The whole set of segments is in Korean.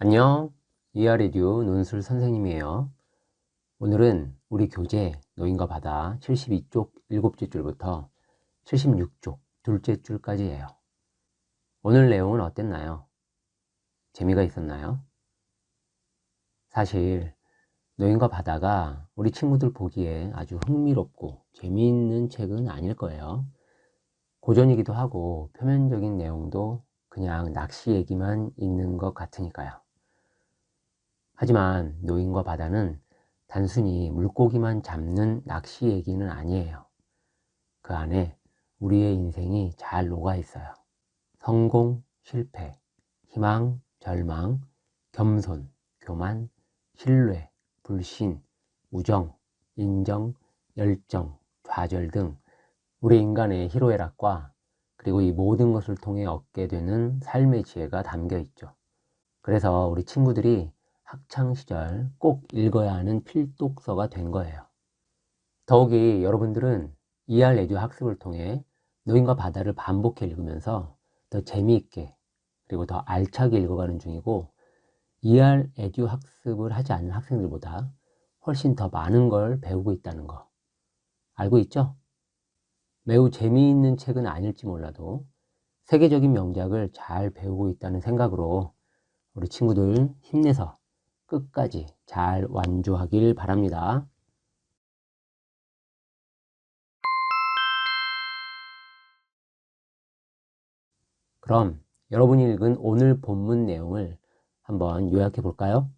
안녕. 이하레듀 논술 선생님이에요. 오늘은 우리 교재 노인과 바다 72쪽 일곱째 줄부터 76쪽 둘째 줄까지예요. 오늘 내용은 어땠나요? 재미가 있었나요? 사실 노인과 바다가 우리 친구들 보기에 아주 흥미롭고 재미있는 책은 아닐 거예요. 고전이기도 하고 표면적인 내용도 그냥 낚시 얘기만 있는 것 같으니까요 하지만 노인과 바다는 단순히 물고기만 잡는 낚시 얘기는 아니에요. 그 안에 우리의 인생이 잘 녹아 있어요. 성공, 실패, 희망, 절망, 겸손, 교만, 신뢰, 불신, 우정, 인정, 열정, 좌절 등 우리 인간의 희로애락과 그리고 이 모든 것을 통해 얻게 되는 삶의 지혜가 담겨 있죠. 그래서 우리 친구들이 학창시절 꼭 읽어야 하는 필독서가 된 거예요. 더욱이 여러분들은 ER 에듀 학습을 통해 노인과 바다를 반복해 읽으면서 더 재미있게 그리고 더 알차게 읽어가는 중이고 ER 에듀 학습을 하지 않는 학생들보다 훨씬 더 많은 걸 배우고 있다는 거 알고 있죠? 매우 재미있는 책은 아닐지 몰라도 세계적인 명작을 잘 배우고 있다는 생각으로 우리 친구들 힘내서 끝까지 잘 완주하길 바랍니다. 그럼 여러분이 읽은 오늘 본문 내용을 한번 요약해 볼까요?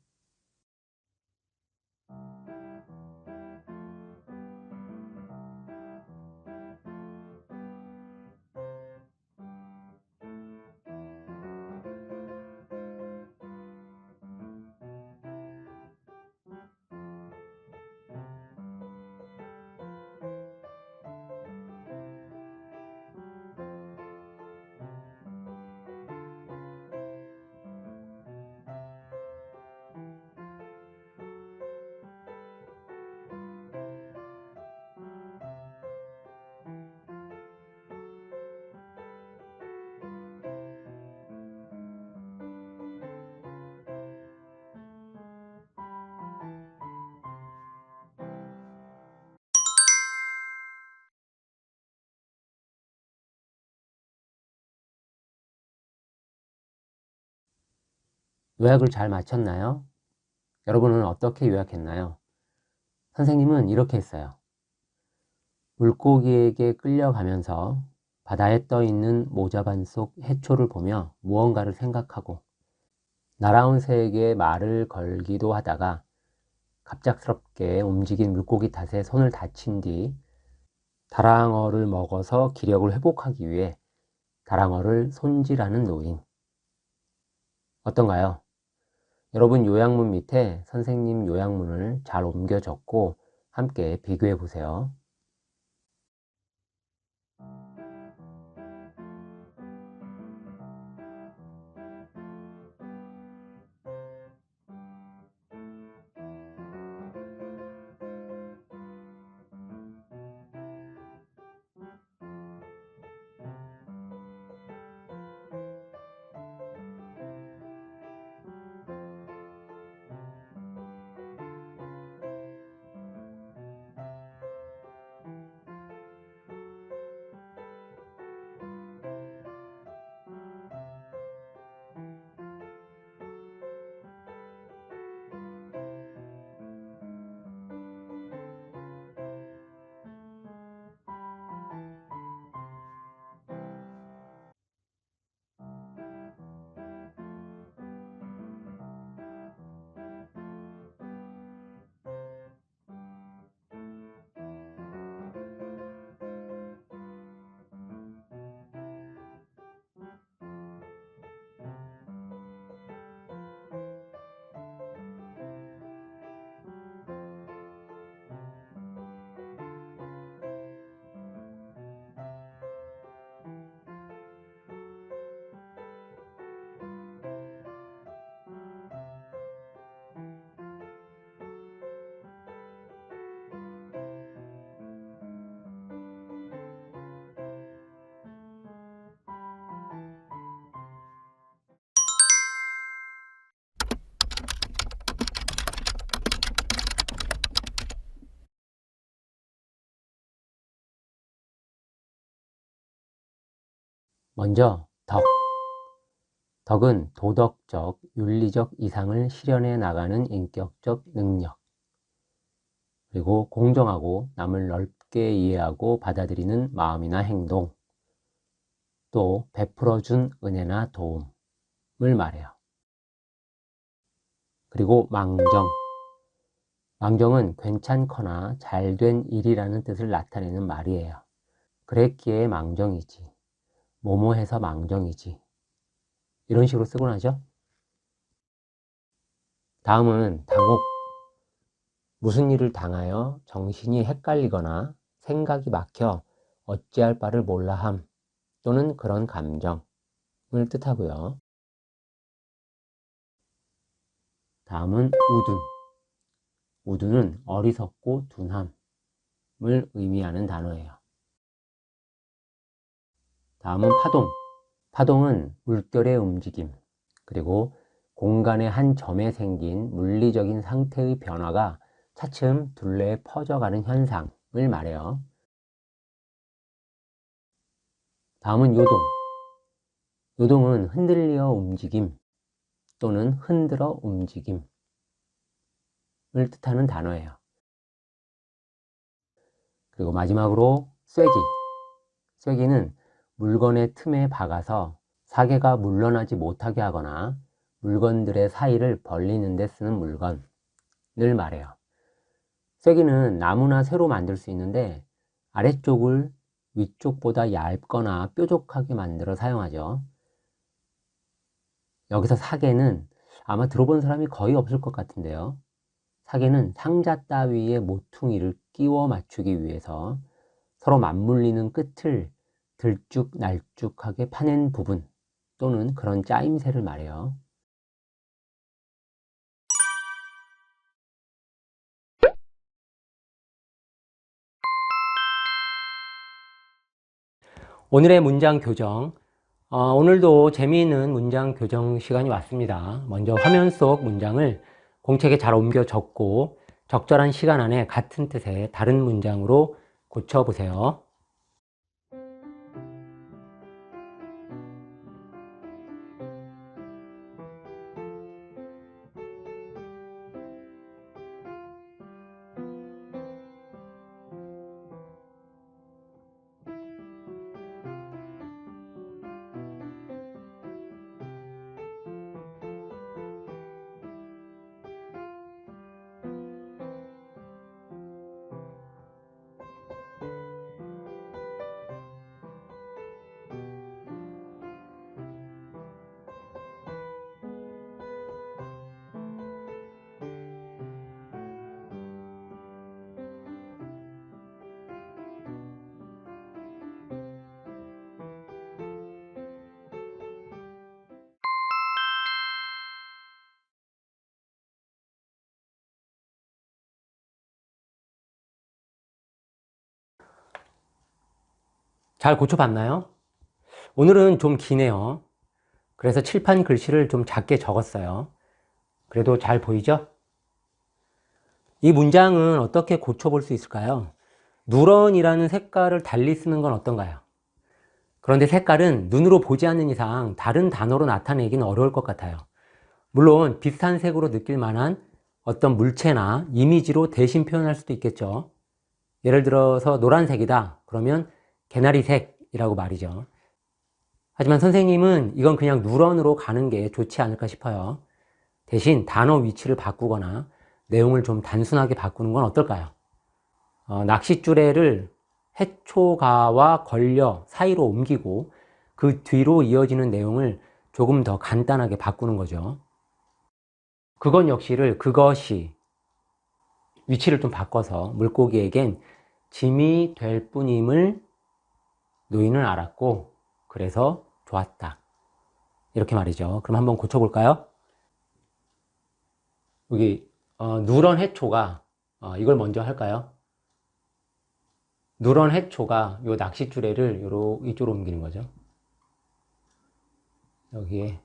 요약을 잘 마쳤나요? 여러분은 어떻게 요약했나요? 선생님은 이렇게 했어요. 물고기에게 끌려가면서 바다에 떠 있는 모자반 속 해초를 보며 무언가를 생각하고 날아온 새에게 말을 걸기도 하다가 갑작스럽게 움직인 물고기 탓에 손을 다친 뒤 다랑어를 먹어서 기력을 회복하기 위해 다랑어를 손질하는 노인. 어떤가요? 여러분 요약문 밑에 선생님 요약문을 잘 옮겨 적고 함께 비교해 보세요. 먼저 덕. 덕은 도덕적, 윤리적 이상을 실현해 나가는 인격적 능력. 그리고 공정하고 남을 넓게 이해하고 받아들이는 마음이나 행동. 또 베풀어준 은혜나 도움을 말해요. 그리고 망정. 망정은 괜찮거나 잘 된 일이라는 뜻을 나타내는 말이에요. 그랬기에 망정이지. 뭐뭐해서 망정이지. 이런 식으로 쓰곤 하죠. 다음은 당혹. 무슨 일을 당하여 정신이 헷갈리거나 생각이 막혀 어찌할 바를 몰라함 또는 그런 감정을 뜻하고요. 다음은 우둔. 우둔은 어리석고 둔함을 의미하는 단어예요. 다음은 파동. 파동은 물결의 움직임, 그리고 공간의 한 점에 생긴 물리적인 상태의 변화가 차츰 둘레에 퍼져가는 현상을 말해요. 다음은 요동. 요동은 흔들려 움직임 또는 흔들어 움직임을 뜻하는 단어예요. 그리고 마지막으로 쐐기. 쐐기는 물건의 틈에 박아서 사계가 물러나지 못하게 하거나 물건들의 사이를 벌리는 데 쓰는 물건을 말해요. 쐐기는 나무나 쇠로 만들 수 있는데 아래쪽을 위쪽보다 얇거나 뾰족하게 만들어 사용하죠. 여기서 사계는 아마 들어본 사람이 거의 없을 것 같은데요. 사계는 상자 따위에 모퉁이를 끼워 맞추기 위해서 서로 맞물리는 끝을 들쭉날쭉하게 파낸 부분 또는 그런 짜임새를 말해요. 오늘의 문장 교정. 어, 오늘도 재미있는 문장 교정 시간이 왔습니다. 먼저 화면 속 문장을 공책에 잘 옮겨 적고 적절한 시간 안에 같은 뜻의 다른 문장으로 고쳐보세요. 잘 고쳐봤나요? 오늘은 좀 기네요. 그래서 칠판 글씨를 좀 작게 적었어요. 그래도 잘 보이죠? 이 문장은 어떻게 고쳐볼 수 있을까요? 누런이라는 색깔을 달리 쓰는 건 어떤가요? 그런데 색깔은 눈으로 보지 않는 이상 다른 단어로 나타내기는 어려울 것 같아요. 물론 비슷한 색으로 느낄 만한 어떤 물체나 이미지로 대신 표현할 수도 있겠죠. 예를 들어서 노란색이다. 그러면 개나리색이라고 말이죠. 하지만 선생님은 이건 그냥 누런으로 가는 게 좋지 않을까 싶어요. 대신 단어 위치를 바꾸거나 내용을 좀 단순하게 바꾸는 건 어떨까요? 어, 낚싯줄에를 해초가와 걸려 사이로 옮기고 그 뒤로 이어지는 내용을 조금 더 간단하게 바꾸는 거죠. 그건 역시를 그것이 위치를 좀 바꿔서 물고기에겐 짐이 될 뿐임을 노인은 알았고 그래서 좋았다. 이렇게 말이죠. 그럼 한번 고쳐볼까요? 여기 어, 누런 해초가 어, 이걸 먼저 할까요? 누런 해초가 요 낚싯줄에를 이쪽으로 옮기는 거죠. 여기에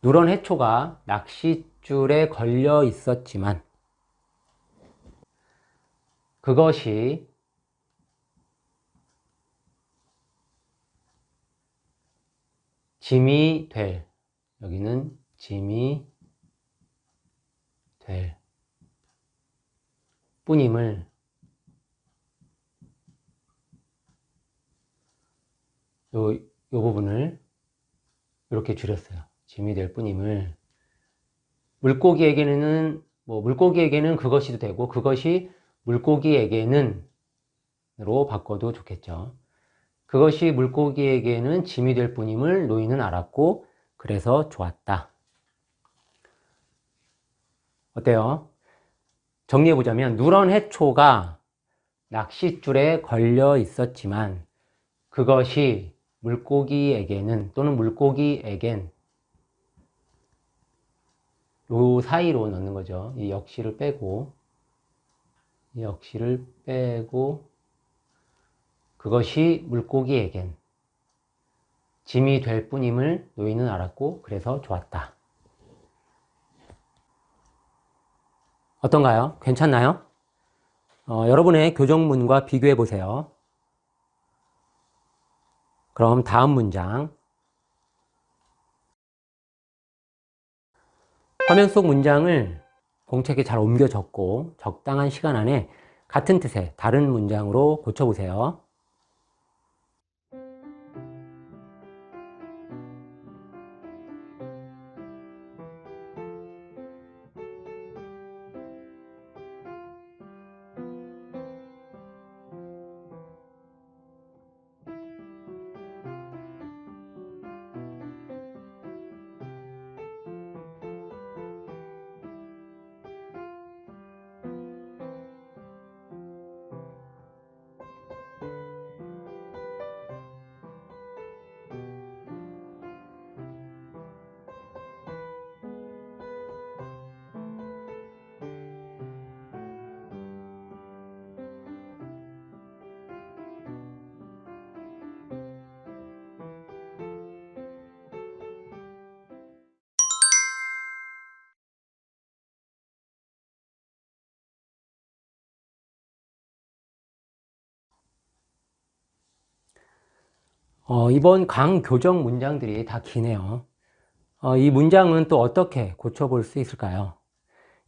누런 해초가 낚싯줄에 걸려 있었지만 그것이 짐이 될 여기는 짐이 될 뿐임을 요, 요 부분을 이렇게 줄였어요. 짐이 될 뿐임을 물고기에게는 뭐 물고기에게는 그것이 되고 그것이 물고기에게는 로 바꿔도 좋겠죠. 그것이 물고기에게는 짐이 될 뿐임을 노인은 알았고 그래서 좋았다. 어때요? 정리해보자면 누런 해초가 낚싯줄에 걸려 있었지만 그것이 물고기에게는 또는 물고기에겐 요 사이로 넣는 거죠. 이 역시를 빼고 이 역시를 빼고 그것이 물고기에겐 짐이 될 뿐임을 노인은 알았고 그래서 좋았다. 어떤가요? 괜찮나요? 어, 여러분의 교정문과 비교해 보세요. 그럼 다음 문장. 화면 속 문장을 공책에 잘 옮겨 적고 적당한 시간 안에 같은 뜻의 다른 문장으로 고쳐보세요. 어, 이번 강 교정 문장들이 다 기네요. 어, 이 문장은 또 어떻게 고쳐볼 수 있을까요?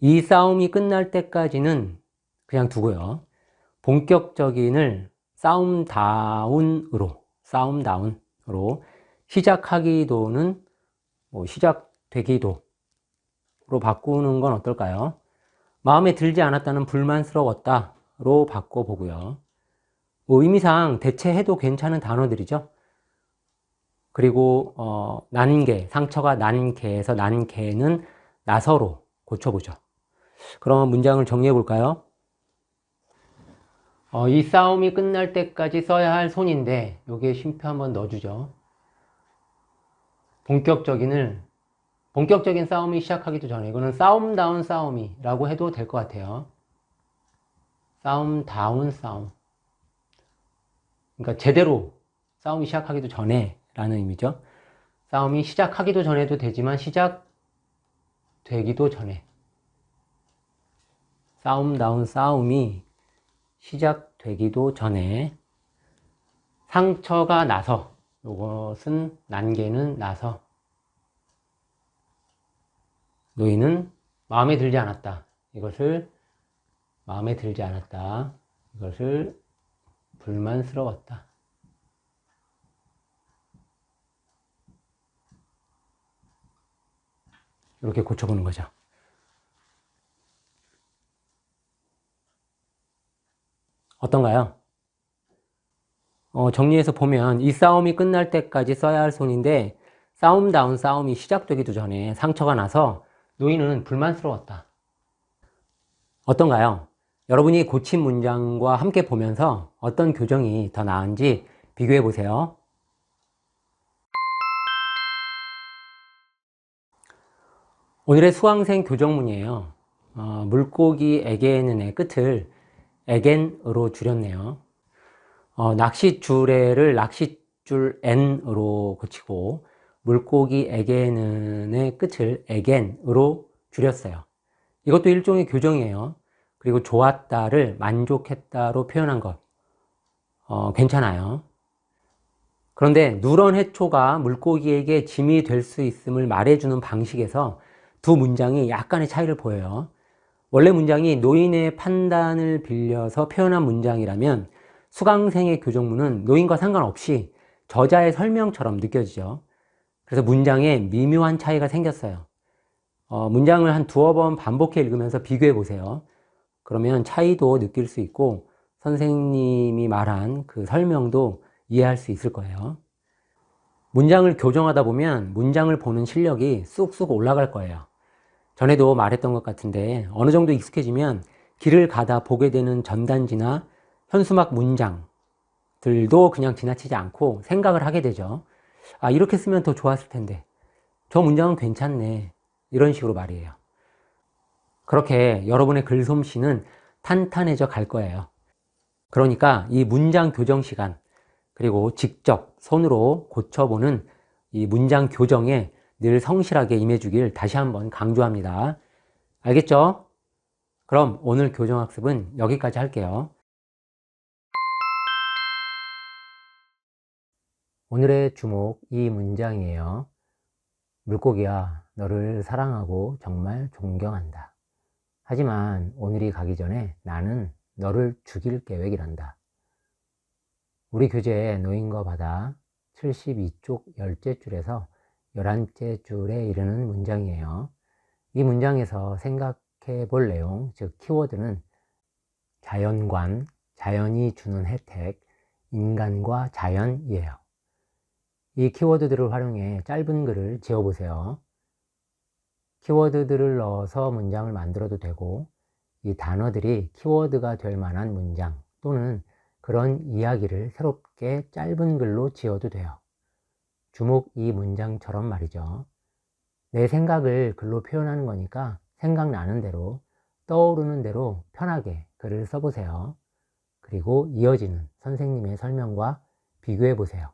이 싸움이 끝날 때까지는 그냥 두고요. 본격적인을 싸움다운으로, 싸움다운으로 시작하기도는 뭐 시작되기도로 바꾸는 건 어떨까요? 마음에 들지 않았다는 불만스러웠다로 바꿔보고요. 뭐 의미상 대체해도 괜찮은 단어들이죠. 그리고 어, 난개, 상처가 난개에서 난개는 나서로 고쳐보죠. 그럼 문장을 정리해 볼까요? 어, 이 싸움이 끝날 때까지 써야 할 손인데 여기에 쉼표 한번 넣어주죠. 본격적인을 본격적인 싸움이 시작하기도 전에 이거는 싸움다운 싸움이라고 해도 될 것 같아요. 싸움다운 싸움. 그러니까 제대로 싸움이 시작하기도 전에 라는 의미죠. 싸움이 시작하기도 전에도 되지만 시작되기도 전에 싸움다운 싸움이 시작되기도 전에 상처가 나서 이것은 난개는 나서 노인은 마음에 들지 않았다. 이것을 마음에 들지 않았다. 이것을 불만스러웠다. 이렇게 고쳐보는 거죠. 어떤가요? 어, 정리해서 보면 이 싸움이 끝날 때까지 써야 할 손인데 싸움다운 싸움이 시작되기도 전에 상처가 나서 노인은 불만스러웠다. 어떤가요? 여러분이 고친 문장과 함께 보면서 어떤 교정이 더 나은지 비교해 보세요. 오늘의 수강생 교정문이에요. 어, 물고기에게는의 끝을 에겐으로 줄였네요. 어, 낚싯줄에를 낚싯줄 n으로 고치고 물고기에게는의 끝을 에겐으로 줄였어요. 이것도 일종의 교정이에요. 그리고 좋았다를 만족했다로 표현한 것 어, 괜찮아요. 그런데 누런 해초가 물고기에게 짐이 될 수 있음을 말해주는 방식에서 두 문장이 약간의 차이를 보여요. 원래 문장이 노인의 판단을 빌려서 표현한 문장이라면 수강생의 교정문은 노인과 상관없이 저자의 설명처럼 느껴지죠. 그래서 문장에 미묘한 차이가 생겼어요. 어, 문장을 한 두어 번 반복해 읽으면서 비교해 보세요. 그러면 차이도 느낄 수 있고 선생님이 말한 그 설명도 이해할 수 있을 거예요. 문장을 교정하다 보면 문장을 보는 실력이 쑥쑥 올라갈 거예요. 전에도 말했던 것 같은데 어느 정도 익숙해지면 길을 가다 보게 되는 전단지나 현수막 문장들도 그냥 지나치지 않고 생각을 하게 되죠. 아, 이렇게 쓰면 더 좋았을 텐데. 저 문장은 괜찮네. 이런 식으로 말이에요. 그렇게 여러분의 글솜씨는 탄탄해져 갈 거예요. 그러니까 이 문장 교정 시간, 그리고 직접 손으로 고쳐보는 이 문장 교정에 늘 성실하게 임해주길 다시 한번 강조합니다. 알겠죠? 그럼 오늘 교정학습은 여기까지 할게요. 오늘의 주목 이 문장이에요. 물고기야, 너를 사랑하고 정말 존경한다. 하지만 오늘이 가기 전에 나는 너를 죽일 계획이란다. 우리 교재의 노인과 바다 72쪽 10째 줄에서 11째 줄에 이르는 문장이에요. 이 문장에서 생각해 볼 내용, 즉 키워드는 자연관, 자연이 주는 혜택, 인간과 자연이에요. 이 키워드들을 활용해 짧은 글을 지어보세요. 키워드들을 넣어서 문장을 만들어도 되고 이 단어들이 키워드가 될 만한 문장 또는 그런 이야기를 새롭게 짧은 글로 지어도 돼요. 주목 이 문장처럼 말이죠. 내 생각을 글로 표현하는 거니까 생각나는 대로 떠오르는 대로 편하게 글을 써보세요. 그리고 이어지는 선생님의 설명과 비교해 보세요.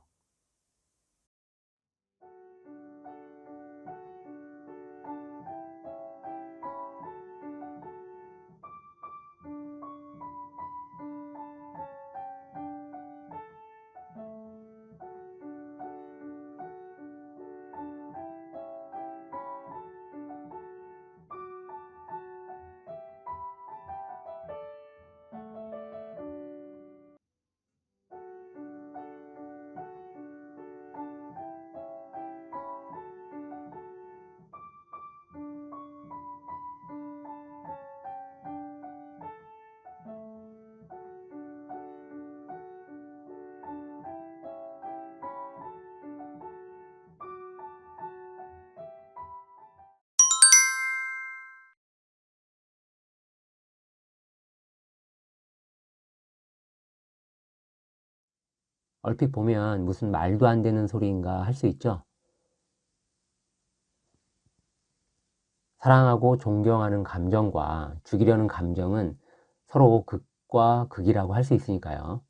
얼핏 보면 무슨 말도 안 되는 소리인가 할 수 있죠. 사랑하고 존경하는 감정과 죽이려는 감정은 서로 극과 극이라고 할 수 있으니까요.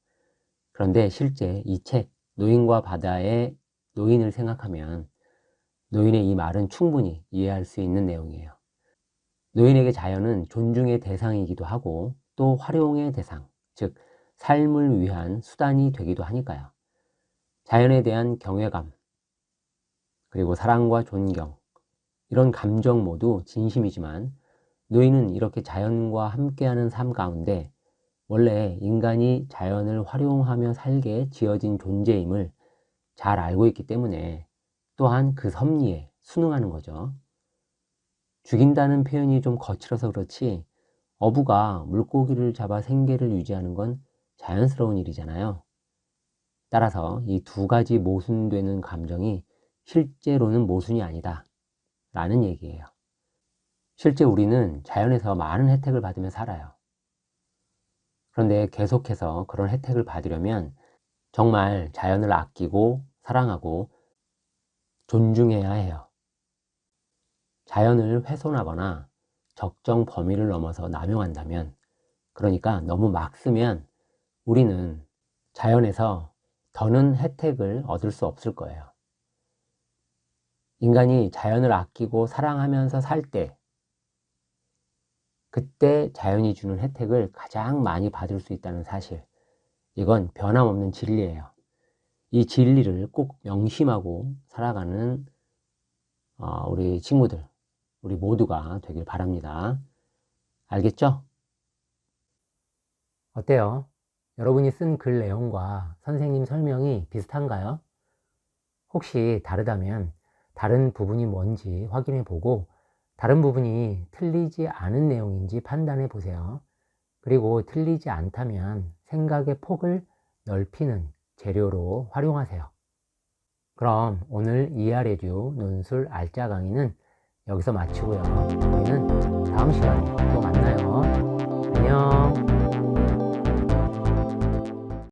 그런데 실제 이 책, 노인과 바다의 노인을 생각하면 노인의 이 말은 충분히 이해할 수 있는 내용이에요. 노인에게 자연은 존중의 대상이기도 하고 또 활용의 대상, 즉 삶을 위한 수단이 되기도 하니까요. 자연에 대한 경외감, 그리고 사랑과 존경, 이런 감정 모두 진심이지만 노인은 이렇게 자연과 함께하는 삶 가운데 원래 인간이 자연을 활용하며 살게 지어진 존재임을 잘 알고 있기 때문에 또한 그 섭리에 순응하는 거죠. 죽인다는 표현이 좀 거칠어서 그렇지 어부가 물고기를 잡아 생계를 유지하는 건 자연스러운 일이잖아요. 따라서 이 두 가지 모순되는 감정이 실제로는 모순이 아니다. 라는 얘기예요. 실제 우리는 자연에서 많은 혜택을 받으며 살아요. 그런데 계속해서 그런 혜택을 받으려면 정말 자연을 아끼고 사랑하고 존중해야 해요. 자연을 훼손하거나 적정 범위를 넘어서 남용한다면, 그러니까 너무 막 쓰면 우리는 자연에서 더는 혜택을 얻을 수 없을 거예요. 인간이 자연을 아끼고 사랑하면서 살 때, 그때 자연이 주는 혜택을 가장 많이 받을 수 있다는 사실. 이건 변함없는 진리예요. 이 진리를 꼭 명심하고 살아가는 어, 우리 친구들, 우리 모두가 되길 바랍니다. 알겠죠? 어때요? 여러분이 쓴 글 내용과 선생님 설명이 비슷한가요? 혹시 다르다면 다른 부분이 뭔지 확인해 보고 다른 부분이 틀리지 않은 내용인지 판단해 보세요. 그리고 틀리지 않다면 생각의 폭을 넓히는 재료로 활용하세요. 그럼 오늘 ER에듀 논술 알짜 강의는 여기서 마치고요. 우리는 다음 시간에 또 만나요. 안녕.